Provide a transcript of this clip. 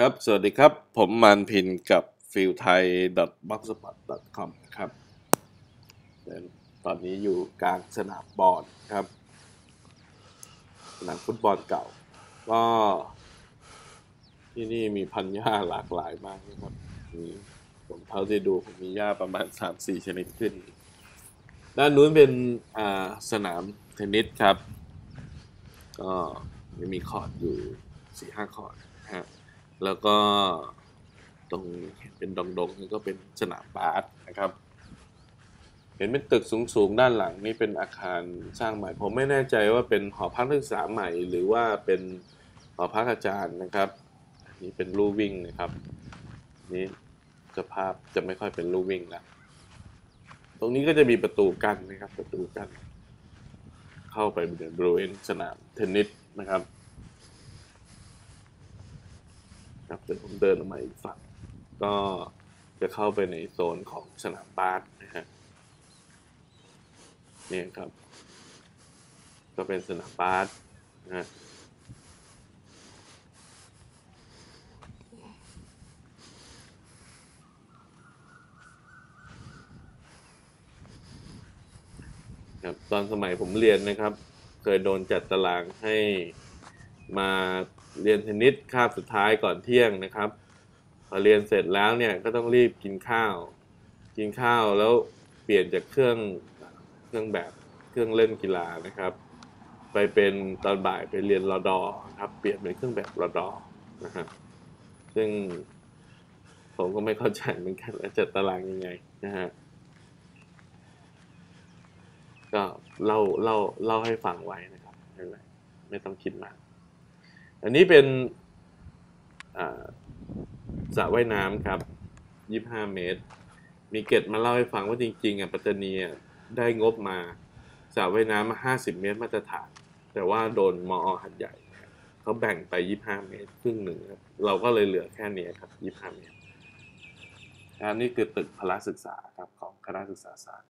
ครับ สวัสดีครับ ผมมานพินกับฟิลไทย b o x s p o t com ครับ ตอนนี้อยู่กลางสนามบอลครับ สนามฟุตบอลเก่า ก็ที่นี่มีพันธุ์หญ้าหลากหลายมากนะครับมีผมเท่าที่ดูผมมีหญ้าประมาณ3-4ชนิดขึ้น ด้านนู้นเป็นสนามเทนนิสครับ ก็มีคอร์ดอยู่4-5คอร์ดนะฮะ แล้วก็ตรงเห็นเป็นดงๆนี่ก็เป็นสนามบาสนะครับ เห็นเป็นตึกสูงๆ ด้านหลังนี่เป็นอาคารสร้างใหม่ ผมไม่แน่ใจว่าเป็นหอพักนักศึกษาใหม่ หรือว่าเป็นหอพักอาจารย์นะครับนี่เป็นลู่วิ่งนะครับ นี่สภาพจะไม่ค่อยเป็นลู่วิ่งแล้วตรงนี้ก็จะมีประตูกั้นนะครับ ประตูกั้นเข้าไปบริเวณสนามเทนนิสนะครับ ครับเดี๋ยวผมเดินออกมาอีกฝั่งก็จะเข้าไปในโซนของสนามบาสนะฮะนี่ครับ ก็เป็นสนามบาสนะฮะครับตอนสมัยผมเรียนนะครับ เคยโดนจัดตารางให้มา เรียนเทนนิสคาบสุดท้ายก่อนเที่ยงนะครับ พอเรียนเสร็จแล้วเนี่ยก็ต้องรีบกินข้าว กินข้าวแล้วเปลี่ยนจากเครื่องเครื่องแบบเครื่องเล่นกีฬานะครับ ไปเป็นตอนบ่ายไปเรียนรอดอครับ เปลี่ยนเป็นเครื่องแบบรอดอนะฮะซึ่งผมก็ไม่เข้าใจเหมือนกันว่าจัดตารางยังไงนะฮะก็เล่าเล่าเล่าให้ฟังไว้นะครับไม่เป็นไรไม่ต้องคิดมาก อันนี้เป็นสระว่ายน้ำครับ 25 เมตร มีเกตมาเล่าให้ฟังว่าจริงๆอะปัตตานีได้งบมาสระว่ายน้ำมา 50 เมตรมาตรฐาน แต่ว่าโดนมอหัดใหญ่ เขาแบ่งไป 25 เมตรครึ่งหนึ่งครับเราก็เลยเหลือแค่นี้ครับ 25 เมตรอันนี้คือตึกพละศึกษาครับของคณะศึกษาศาสตร์